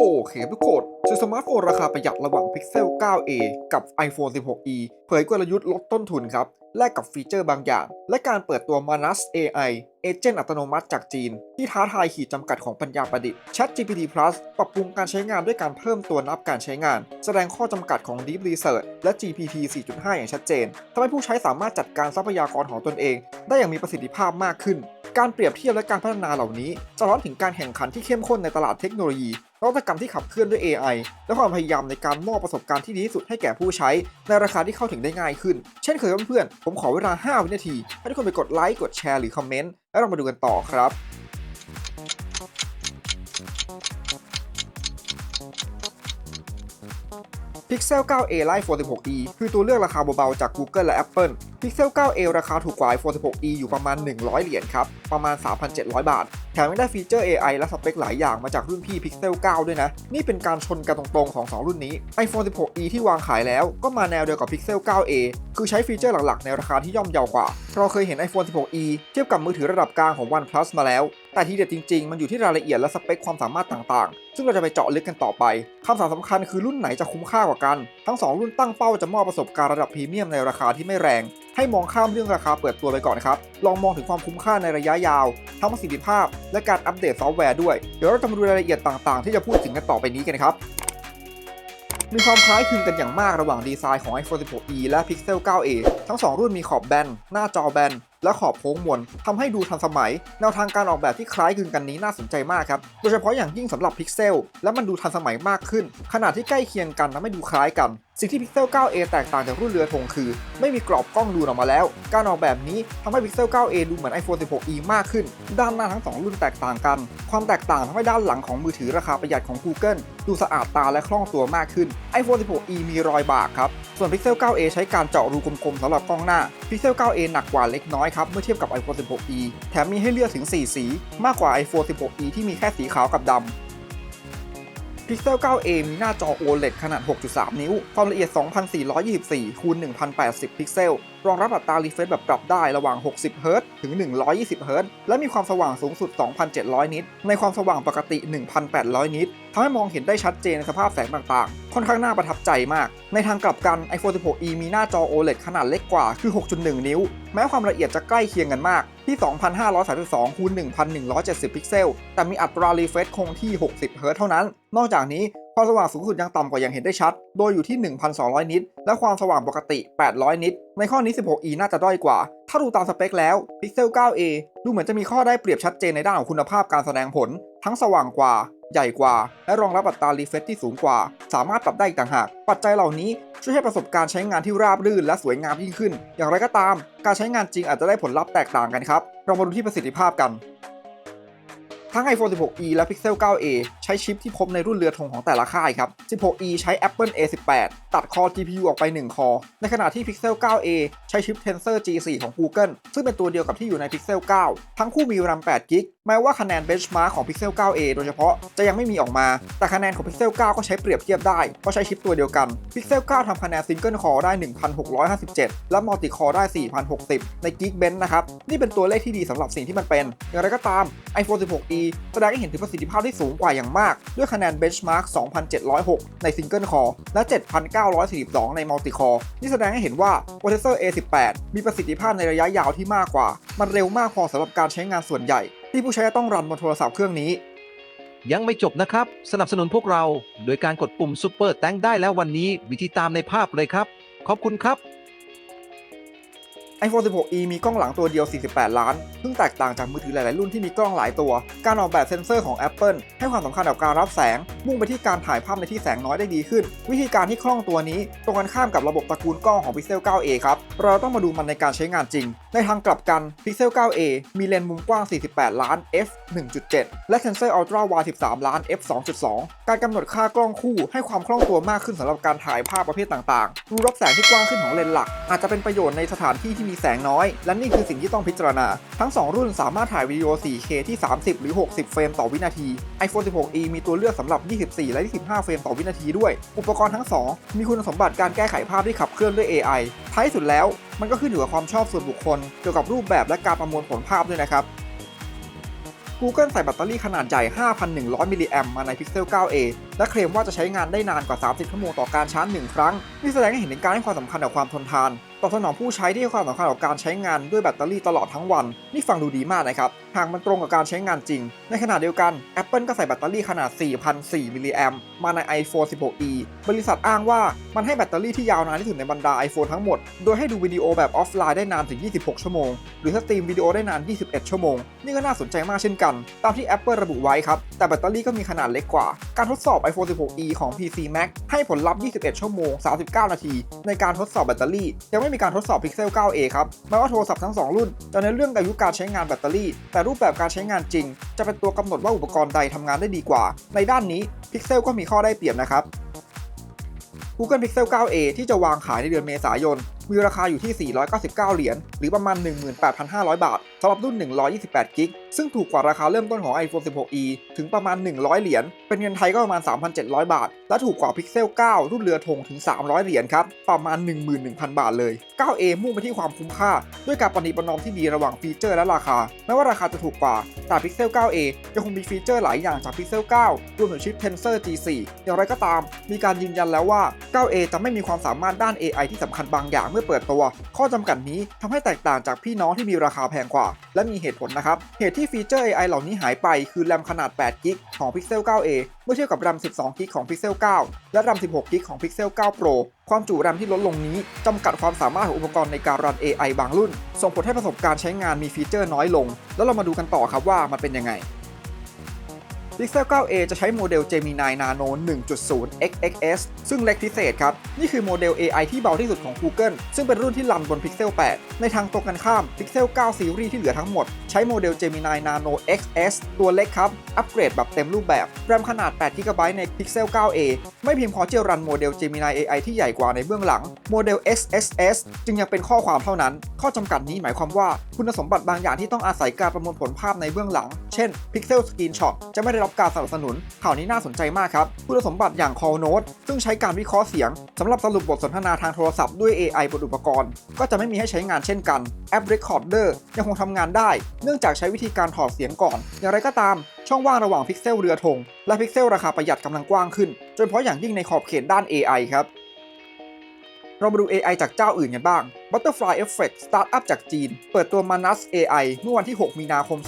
โอเคทุกคนซื้อสมาร์ทโฟนราคาประหยัดระหว่าง Pixel 9a กับ iPhone 16e เผยกลยุทธ์ลดต้นทุนครับ แลกกับฟีเจอร์บางอย่าง และการเปิดตัว Manus AI เอเจนต์อัตโนมัติจากจีน ที่ท้าทายขีดจำกัดของปัญญาประดิษฐ์ ChatGPT Plus ปรับปรุงการใช้งานด้วยการเพิ่มตัวนับการใช้งาน แสดงข้อจำกัดของ Deep Research และ GPT 4.5 อย่างชัดเจนทำให้ผู้ใช้สามารถจัดการทรัพยากรของตนเอง ได้อย่างมีประสิทธิภาพมากขึ้น การเปรียบเทียบและการพัฒนาเหล่านี้สะท้อนถึงการแข่งขันที่เข้มข้นในตลาดเทคโนโลยีนวัตกรรมที่ขับเคลื่อนด้วย AI และความพยายามในการมอบประสบการณ์ที่ดีที่สุดให้แก่ผู้ใช้ ในราคาที่เข้าถึงได้ง่ายขึ้น เช่นเคยเพื่อนๆ ผมขอเวลา 5 วินาที ให้ทุกคนไปกดไลค์ กดแชร์หรือคอมเมนต์ แล้วเรามาดูกันต่อครับ Pixel 9a Lite 46e คือตัวเลือกราคาเบาๆจาก Google และ Apple Pixel 9a ราคาถูกกว่า iPhone 16e อยู่ประมาณ 100 เหรียญครับ ประมาณ 3,700 บาท แถมยังได้ฟีเจอร์ AI และสเปคหลายอย่างมาจากรุ่นพี่ Pixel 9 ด้วยนะ นี่เป็นการชนกันตรงๆ ของ 2 รุ่นนี้ iPhone 16e ที่วางขายแล้วก็มาแนวเดียวกับ Pixel 9a คือใช้ฟีเจอร์หลักๆ ในราคาที่ย่อมเยาวกว่า เราเคยเห็น iPhone 16e เทียบกับมือถือระดับกลางของ OnePlus มาแล้ว แต่ที่เด็ดจริงๆ มันอยู่ที่รายละเอียดและสเปคความสามารถต่างๆ ซึ่งเราจะไปเจาะลึกกันต่อไปคำสำคัญคือรุ่นไหนจะคุ้มค่ากว่ากัน ทั้ง 2 รุ่นตั้งเป้าจะมอบประสบการณ์ระดับพรีเมียมในราคาที่ไม่แรง ให้มองข้ามเรื่องราคาเปิดตัวไปก่อนนะครับ ลองมองถึงความคุ้มค่าในระยะยาว ทั้งประสิทธิภาพ และการอัปเดตซอฟต์แวร์ด้วย เดี๋ยวเราจะมาดูรายละเอียดต่างๆ ที่จะพูดถึงกันต่อไปนี้กันครับมีความคล้ายคลึงกันอย่างมากระหว่างดีไซน์ของ iPhone 16e และ Pixel 9a ทั้ง 2 รุ่นมีขอบแบน หน้าจอแบน และขอบโค้งมนทำให้ดูทันสมัย แนวทางการออกแบบที่คล้ายคลึงกันนี้น่าสนใจมากครับ โดยเฉพาะอย่างยิ่งสำหรับ Pixel และมันดูทันสมัยมากขึ้น ขนาดที่ใกล้เคียงกันทำให้ดูคล้ายกัน สิ่งที่ Pixel 9a แตกต่างจากรุ่นเรือธงคือ ไม่มีกรอบกล้องดูออกมาแล้ว การออกแบบนี้ทำให้ Pixel 9a ดูเหมือน iPhone 16e มากขึ้น ด้านหน้าทั้งสองรุ่นแตกต่างกัน ความแตกต่างทำให้ด้านหลังของมือถือราคาประหยัดของ Google ดูสะอาดตาและคล่องตัวมากขึ้น iPhone 16e มีรอยบากครับส่วน Pixel 9a ใช้การเจาะรูกลมๆสำหรับกล้องหน้า Pixel 9a หนักกว่าเล็กน้อยครับเมื่อเทียบกับ iPhone 16e แถมมีให้เลือกถึง 4 สี มากกว่า iPhone 16e ที่มีแค่สีขาวกับดำ Pixel 9a มีหน้าจอ OLED ขนาด 6.3 นิ้ว ความละเอียด 2424คูณ1080 พิกเซล รองรับอัตรารีเฟรชแบบปรับได้ระหว่าง 60เฮิรตซ์ถึง 120เฮิรตซ์และมีความสว่างสูงสุด 2,700 นิต ในความสว่างปกติ 1,800 นิตทำให้มองเห็นได้ชัดเจนในสภาพแสงต่างๆ ค่อนข้างน่าประทับใจมาก ในทางกลับกัน iPhone 16e มีหน้าจอ OLED ขนาดเล็กกว่าคือ 6.1 นิ้ว แม้ความละเอียดจะใกล้เคียงกันมาก ที่ 2,532คูณ1,170 พิกเซล แต่มีอัตรารีเฟรชคงที่ 60 เฮิร์ตเท่านั้น นอกจากนี้ ความสว่างสูงสุดยังต่ำกว่าอย่างเห็นได้ชัด โดยอยู่ที่ 1,200 นิต และความสว่างปกติ 800 นิต ในข้อนี้ 16e น่าจะด้อยกว่า ถ้าดูตามสเปคแล้ว Pixel 9a ดูเหมือนจะมีข้อได้เปรียบชัดเจนในด้านของคุณภาพการแสดงผล ทั้งสว่างกว่า ใหญ่กว่า และรองรับอัตรารีเฟรชที่สูงกว่า สามารถปรับได้อีกต่างหาก ปัจจัยเหล่านี้ช่วยให้ประสบการณ์ใช้งานที่ราบรื่นและสวยงามยิ่งขึ้น อย่างไรก็ตาม การใช้งานจริงอาจจะได้ผลลัพธ์แตกต่างกันครับ เรามาดูที่ประสิทธิภาพกัน ทั้ง iPhone 16e และ Pixel 9a ช้ชิปที่พบในรุ่นเรือธงของแต่ละค่ายครับ 16e ใช้ Apple A18 ตัดคอ GPU ออกไป 1 คอ ในขณะที่ Pixel 9a ใช้ชิป Tensor G4 ของ Google ซึ่งเป็นตัวเดียวกับที่อยู่ใน Pixel 9 ทั้งคู่มี RAM 8 g b แม้ว่าคะแนน benchmark ของ Pixel 9a โดยเฉพาะจะยังไม่มีออกมา แต่คะแนนของ Pixel 9 ก็ใช้เปรียบเทียบได้ เพราะใช้ชิปตัวเดียวกัน Pixel 9 ทำคะแนน Single Core ได้ 1657 และ Multi Core ได้ 4060 ใน Geekbench นะครับ นี่เป็นตัวเลขที่ดีสำหรับสิ่งที่มันเป็น อย่างไรก็ตาม iPhone 16e แสดงให้เห็นถึงประสิทธิภาพที่สูงกว่าอย่างมากด้วยคะแนน benchmark 2706 ใน Single Core และ 7942 ใน Multi Core นี่แสดงให้เห็นว่า Processor A18 มีประสิทธิภาพในระยะยาวที่มากกว่า มันเร็วมากพอสำหรับการใช้งานส่วนใหญ่ ที่ผู้ใช้ต้องรันบนโทรศัพท์เครื่องนี้ยังไม่จบนะครับ สนับสนุนพวกเรา โดยการกดปุ่ม Super แตงได้แล้ววันนี้ วิธีตามในภาพเลยครับ ขอบคุณครับ iPhone 16e มีกล้องหลังตัวเดียว 48 ล้าน ซึ่งแตกต่างจากมือถือหลาย ๆ รุ่นที่มีกล้องหลายตัว การออกแบบเซ็นเซอร์ของ Apple ให้ความสำคัญกับการรับแสง มุ่งไปที่การถ่ายภาพในที่แสงน้อยได้ดีขึ้น วิธีการที่คล่องตัวนี้ตรงกันข้ามกับระบบตระกูลกล้องของ Pixel 9a ครับ เราต้องมาดูมันในการใช้งานจริง ในทางกลับกัน Pixel 9a มีเลนส์มุมกว้าง 48 ล้าน f 1.7 และเซนเซอร์ Ultra Wide 13 ล้าน f 2.2 การกำหนดค่ากล้องคู่ให้ความคล่องตัวมากขึ้นสำหรับการถ่ายภาพประเภทต่างๆ รูรับแสงที่กว้างขึ้นของเลนส์หลัก อาจจะเป็นประโยชน์ในสถานที่ที่มีแสงน้อย และนี่คือสิ่งที่ต้องพิจารณา ทั้ง 2 รุ่นสามารถถ่ายวิดีโอ 4K ที่ 30 หรือ 60 เฟรมต่อวินาที iPhone 16e มีตัวเลือกสำหรับ24 และ 25 เฟรมต่อวินาทีด้วย อุปกรณ์ทั้ง 2 มีคุณสมบัติการแก้ไขภาพที่ขับเคลื่อนด้วย AI ท้ายสุดแล้ว มันก็ขึ้นอยู่กับความชอบส่วนบุคคล เกี่ยวกับรูปแบบและการประมวลผลภาพด้วยนะครับ Google ใส่แบตเตอรี่ขนาดใหญ่ 5,100 มิลลิแอมมาใน Pixel 9a และเคลมว่าจะใช้งานได้นานกว่า 30 ชั่วโมงต่อการชาร์จหนึ่งครั้ง นี่แสดงให้เห็นถึงการให้ความสำคัญกับความทนทาน ตอบสนองผู้ใช้ที่ให้ความสำคัญกับการใช้งานด้วยแบตเตอรี่ตลอดทั้งวัน นี่ฟังดูดีมากนะครับหากมันตรงกับการใช้งานจริง ในขณะเดียวกัน Apple ก็ใส่แบตเตอรี่ขนาด 4,004มิลลิแอมมาใน iPhone 16e บริษัทอ้างว่ามันให้แบตเตอรี่ที่ยาวนานที่สุดในบรรดา iPhone ทั้งหมด โดยให้ดูวิดีโอแบบออฟไลน์ได้นานถึง 26 ชั่วโมง หรือสตรีมวิดีโอได้นาน 21 ชั่วโมง นี่ก็น่าสนใจมากเช่นกัน ตามที่ Apple ระบุไว้ครับ แต่แบตเตอรี่ก็มีขนาดเล็กกว่า การทดสอบ iPhone 16e ของ PC Max ให้ผลลัพธ์ 21 ชั่วโมง 39 นาที ในการทดสอบแบตเตอรี่ ยังไม่มีการทดสอบ Pixel 9a ครับแม้ว่าโทรศัพท์ทั้งสองรุ่นจะเน้นเรื่องอายุการใช้งานแบตเตอรี่ แต่รูปแบบการใช้งานจริง จะเป็นตัวกำหนดว่าอุปกรณ์ใดทำงานได้ดีกว่า ในด้านนี้ Pixel ก็มีข้อได้เปรียบนะครับ Google Pixel 9a ที่จะวางขายในเดือนเมษายน มีราคาอยู่ที่ 499 เหรียญ หรือประมาณ 18,500 บาทสำหรับรุ่น 128 กิกซึ่งถูกกว่าราคาเริ่มต้นของ iPhone 16e ถึงประมาณ 100 เหรียญ เป็นเงินไทยก็ประมาณ 3,700 บาท และถูกกว่า Pixel 9 รุ่นเรือธงถึง 300 เหรียญครับ ประมาณ 11,000 บาทเลย 9a มุ่งไปที่ความคุ้มค่า ด้วยการประนีประนอมที่ดีระหว่างฟีเจอร์และราคา แม้ว่าราคาจะถูกกว่า แต่ Pixel 9a ยังคงมีฟีเจอร์หลายอย่างจาก Pixel 9 รวมถึงชิป Tensor G4 อย่างไรก็ตาม มีการยืนยันแล้วว่า 9a จะไม่มีความสามารถด้าน AI ที่สำคัญบางอย่างเมื่อเปิดตัว ข้อจำกัดนี้ทำให้แตกต่างจากพี่น้องที่มีราคาแพงกว่า และมีเหตุผลนะครับเหตุที่ฟีเจอร์ AI เหล่านี้หายไปคือแรมขนาด8กิกของ Pixel 9a เมื่อเทียบกับแรม12กิกของ Pixel 9 และแรม16กิกของ Pixel 9 Pro ความจุแรมที่ลดลงนี้จำกัดความสามารถของอุปกรณ์ในการรัน AI บางรุ่น ส่งผลให้ประสบการณ์ใช้งานมีฟีเจอร์น้อยลง แล้วเรามาดูกันต่อครับว่ามันเป็นยังไง Pixel 9a จะใช้โมเดล Gemini Nano 1.0 XXS ซึ่งเล็กพิเศษครับ นี่คือโมเดล AI ที่เบาที่สุดของ Google ซึ่งเป็นรุ่นที่รันบน Pixel 8 ในทางตรงกันข้าม Pixel 9 Series ที่เหลือทั้งหมด ใช้โมเดล Gemini Nano XS ตัวเล็กครับ อัปเกรดแบบเต็มรูปแบบ แรมขนาด 8 GB ใน Pixel 9a ไม่เพียงพอที่จะรันโมเดล Gemini AI ที่ใหญ่กว่าในเบื้องหลัง โมเดล SSS จึงยังเป็นข้อความเท่านั้น ข้อจำกัดนี้หมายความว่า คุณสมบัติบางอย่างที่ต้องอาศัยการประมวลผลภาพในเบื้องหลัง เช่น Pixel Screenshot จะไม่ได้รับการสนับสนุน ข่าวนี้น่าสนใจมากครับคุณสมบัติอย่าง Call Note ซึ่งใช้การวิเคราะห์เสียงสำหรับสรุปบทสนทนาทางโทรศัพท์ด้วย AI บนอุปกรณ์ ก็จะไม่มีให้ใช้งานเช่นกันแอป Recorder ยังคงทำงานได้ เนื่องจากใช้วิธีการถอดเสียงก่อน อย่างไรก็ตามช่องว่างระหว่างพิกเซลเรือธงและพิกเซลราคาประหยัดกำลังกว้างขึ้นโดยเฉพาะอย่างยิ่งในขอบเขตด้าน AI ครับเรามาดู AI จากเจ้าอื่นกันบ้าง Butterfly Effect สตาร์ทอัพจากจีน เปิดตัว Manus AI เมื่อวันที่ 6 มีนาคม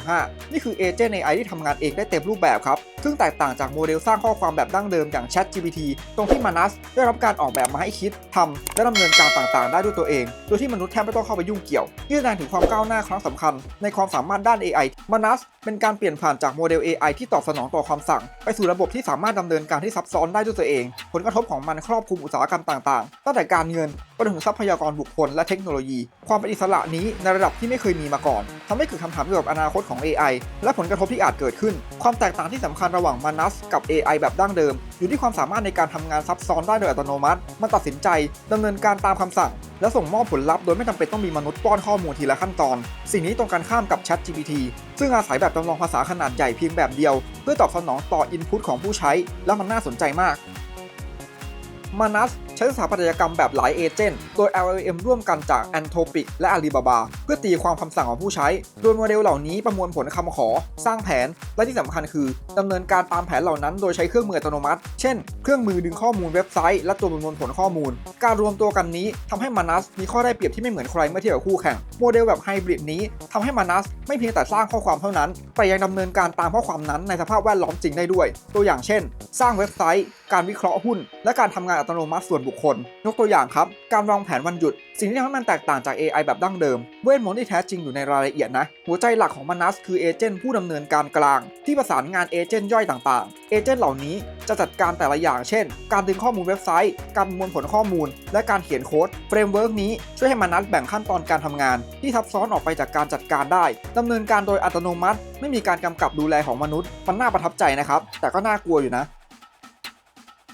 2025 นี่คือเอเจนต์ AI ที่ทำงานเองได้เต็มรูปแบบครับ ซึ่งแตกต่างจากโมเดลสร้างข้อความแบบดั้งเดิมอย่าง ChatGPT ตรงที่ Manus ได้รับการออกแบบมาให้คิดทำและดำเนินการต่างๆ ได้ด้วยตัวเอง โดยที่มนุษย์แทบไม่ต้องเข้าไปยุ่งเกี่ยวนี่แสดงถึงความก้าวหน้าครั้งสำคัญ ในความสามารถด้าน AI Manus เป็นการเปลี่ยนผ่านจากโมเดล AI ที่ตอบสนองต่อความสั่ง ไปสู่ระบบที่สามารถดำเนินการที่ซับซ้อนได้ด้วยตัวเอง ผลกระทบของมันครอบคลุมอุตสาหกรรมต่างๆ ตั้งแต่การเงินไปถึงทรัพยากรบุคคลและเทคโนโลยี ความเป็นอิสระนี้ในระดับที่ไม่เคยมีมาก่อนทำให้เกิดคำถามเกี่ยวกับอนาคตของ AI และผลกระทบที่อาจเกิดขึ้น ความแตกต่างที่สำคัญระหว่าง Manus กับ AI แบบดั้งเดิม อยู่ที่ความสามารถในการทำงานซับซ้อนได้โดยอัตโนมัติ มันตัดสินใจดำเนินการตามคำสั่ง และส่งมอบผลลัพธ์โดยไม่จำเป็นต้องมีมนุษย์ป้อนข้อมูลทีละขั้นตอน สิ่งนี้ตรงกันข้ามกับ ChatGPT ซึ่งอาศัยแบบจำลองภาษาขนาดใหญ่เพียงแบบเดียว เพื่อตอบสนองต่ออินพุตของผู้ใช้ และมันน่าสนใจมาก Manus ใช้สถาปัตยกรรมแบบหลายเอเจนต์โดย LLM ร่วมกันจาก Anthropic และ Alibaba เพื่อตีความคำสั่งของผู้ใช้ โดยโมเดลเหล่านี้ประมวลผลคำขอ สร้างแผน และที่สำคัญคือดำเนินการตามแผนเหล่านั้น โดยใช้เครื่องมืออัตโนมัติ เช่น เครื่องมือดึงข้อมูลเว็บไซต์ และตัวประมวลผลข้อมูล การรวมตัวกันนี้ทำให้ Manus มีข้อได้เปรียบที่ไม่เหมือนใครเมื่อเทียบกับคู่แข่ง โมเดลแบบไฮบริดนี้ทำให้ Manus ไม่เพียงแต่สร้างข้อความเท่านั้น แต่ยังดำเนินการตามข้อความนั้นในสภาพแวดล้อมจริงได้ด้วย ตัวอย่างเช่น สร้างเว็บไซต์ การวิเคราะห์หุ้น และการทำงานอัตโนมัติส่วนบุคคล ยกตัวอย่างครับ การวางแผนวันหยุด สิ่งที่ทำให้มันแตกต่างจาก AI แบบดั้งเดิม เวทมนต์ที่แท้จริงอยู่ในรายละเอียดนะ หัวใจหลักของ Manus คือเอเจนต์ผู้ดำเนินการกลาง ที่ประสานงานเอเจนต์ย่อยต่างๆ เอเจนต์เหล่านี้จะจัดการแต่ละอย่างเช่น การดึงข้อมูลเว็บไซต์ การประมวลผลข้อมูล และการเขียนโค้ด เฟรมเวิร์กนี้ช่วยให้ Manus แบ่งขั้นตอนการทำงาน ที่ซับซ้อนออกไปจากการจัดการได้ดำเนินการโดยอัตโนมัติ ไม่มีการกำกับดูแลของมนุษย์ มันน่าประทับใจนะครับ แต่ก็น่ากลัวอยู่นะ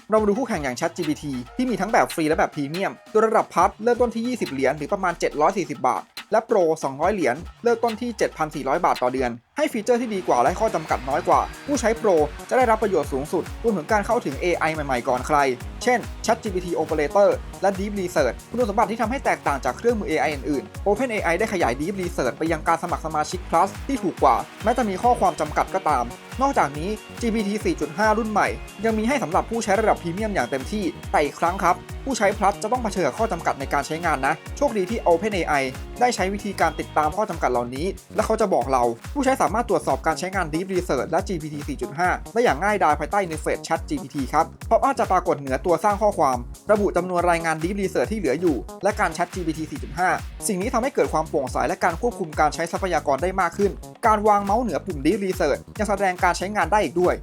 เรามาดูคู่แข่งอย่าง ChatGPT ที่มีทั้งแบบฟรีและแบบพรีเมียมโดยระดับพัทเริ่มต้นที่ 20 เหรียญหรือประมาณ 740 บาท และโปร 200 เหรียญเริ่มต้นที่ 7,400 บาทต่อเดือนให้ฟีเจอร์ที่ดีกว่าและข้อจำกัดน้อยกว่า ผู้ใช้โปรจะได้รับประโยชน์สูงสุดรวมถึงการเข้าถึง AI ใหม่ๆก่อนใคร เช่น ChatGPT Operator และ Deep Research คุณสมบัติที่ทำให้แตกต่างจากเครื่องมือ AI อื่นๆ OpenAI ได้ขยาย Deep Research ไปยังการสมัครสมาชิก Plus ที่ถูกกว่า แม้จะมีข้อความจำกัดก็ตาม นอกจากนี้ GPT 4.5 รุ่นใหม่ ยังมีให้สำหรับผู้ใช้ระดับพรีเมียมอย่างเต็มที่แต่อีกครั้งครับ ผู้ใช้ Plus จะต้องเผชิญกับข้อจำกัดในการใช้งานนะ โชคดีที่ OpenAI ได้ใช้วิธีการติดตามข้อจำกัดเหล่านี้ และเขาจะบอกเราผู้ใช้สาามารถตรวจสอบการใช้งาน Deep Research และ GPT 4.5 ได้อย่างง่ายดายภายใต้ Interface Chat GPT ครับเพราะอาจจะปรากฏเหนือตัวสร้างข้อความ ระบุจำนวนรายงาน Deep Research ที่เหลืออยู่ และการ Chat GPT 4.5 สิ่งนี้ทำให้เกิดความโปร่งใสและการควบคุมการใช้ทรัพยากรได้มากขึ้น การวางเมาส์เหนือปุ่ม Deep Research ยังแสดงการใช้งานได้อีกด้วย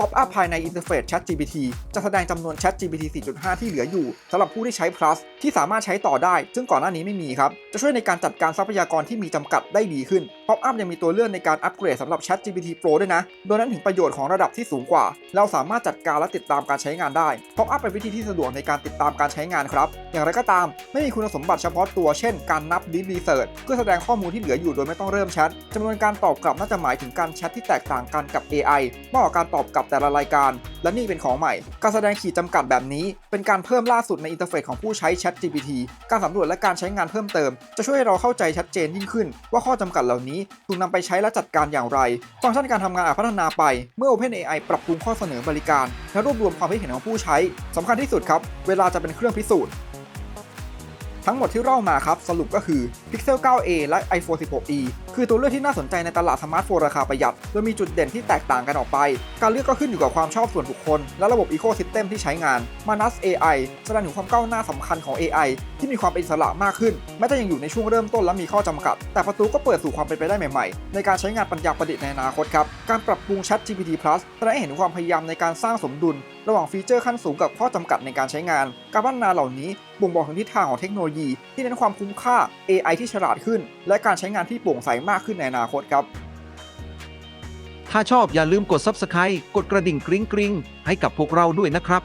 ป๊อปอัพภายในอินเทอร์เฟซ ChatGPT จะแสดงจำนวน ChatGPT 4.5 ที่เหลืออยู่สำหรับผู้ที่ใช้ Plus ที่สามารถใช้ต่อได้ ซึ่งก่อนหน้านี้ไม่มีครับ จะช่วยในการจัดการทรัพยากรที่มีจำกัดได้ดีขึ้นป๊อปอัพยังมีตัวเลือกในการอัปเกรดสำหรับ ChatGPT Pro ด้วยนะ โดยนั้นถึงประโยชน์ของระดับที่สูงกว่า เราสามารถจัดการและติดตามการใช้งานได้ป๊อปอัพเป็นวิธีที่สะดวกในการติดตามการใช้งานครับ อย่างไรก็ตาม ไม่มีคุณสมบัติเฉพาะตัวเช่น การนับ Deep Research เพื่อแสดงข้อมูลที่เหลืออยู่โดยไม่ต้องเริ่มแชทจำนวนการตอบกลับน่าจะหมายถึงการแชทที่แตกต่างกันกับ AI มากกว่าการตอบกลับแต่ละรายการ และนี่เป็นของใหม่ การแสดงขีดจำกัดแบบนี้ เป็นการเพิ่มล่าสุดในอินเทอร์เฟซของผู้ใช้ Chat GPT การสำรวจและการใช้งานเพิ่มเติม จะช่วยให้เราเข้าใจชัดเจนยิ่งขึ้น ว่าข้อจำกัดเหล่านี้ถูกนำไปใช้และจัดการอย่างไร ฟังก์ชันการทำงานอาจพัฒนาไป เมื่อ OpenAI ปรับปรุงข้อเสนอบริการ และรวบรวมความคิดเห็นของผู้ใช้สำคัญที่สุดครับ เวลาจะเป็นเครื่องพิสูจน์ ทั้งหมดที่เล่ามาครับ สรุปก็คือ Pixel 9a และ iPhone 16e คือตัวเลือกที่น่าสนใจในตลาดสมาร์ทโฟนราคาประหยัด โดยมีจุดเด่นที่แตกต่างกันออกไป การเลือกก็ขึ้นอยู่กับความชอบส่วนบุคคล และระบบ Ecosystem ที่ใช้งาน Manus AI แสดงถึงความก้าวหน้าสำคัญของ AI ที่มีความเป็นอิสระมากขึ้น แม้จะยังอยู่ในช่วงเริ่มต้นและมีข้อจำกัด แต่ประตูก็เปิดสู่ความเป็นไปได้ใหม่ๆ ในการใช้งานปัญญาประดิษฐ์ในอนาคตครับ การปรับปรุง Chat GPT Plus แสดงให้เห็นถึงความพยายามในการสร้างสมดุล ระหว่างฟีเจอร์ขั้นสูงกับข้อจำกัดในการใช้งาน การพัฒนาเหล่านี้บ่งบอกถึงทิศทางของเทคโนโลยี ที่เน้นความคุ้มค่า AI ที่ฉลาดขึ้น และการใช้งานที่โปร่งใสมากขึ้นในอนาคตครับ ถ้าชอบอย่าลืมกด Subscribe กดกระดิ่งกริ๊งกริ๊งให้กับพวกเราด้วยนะครับ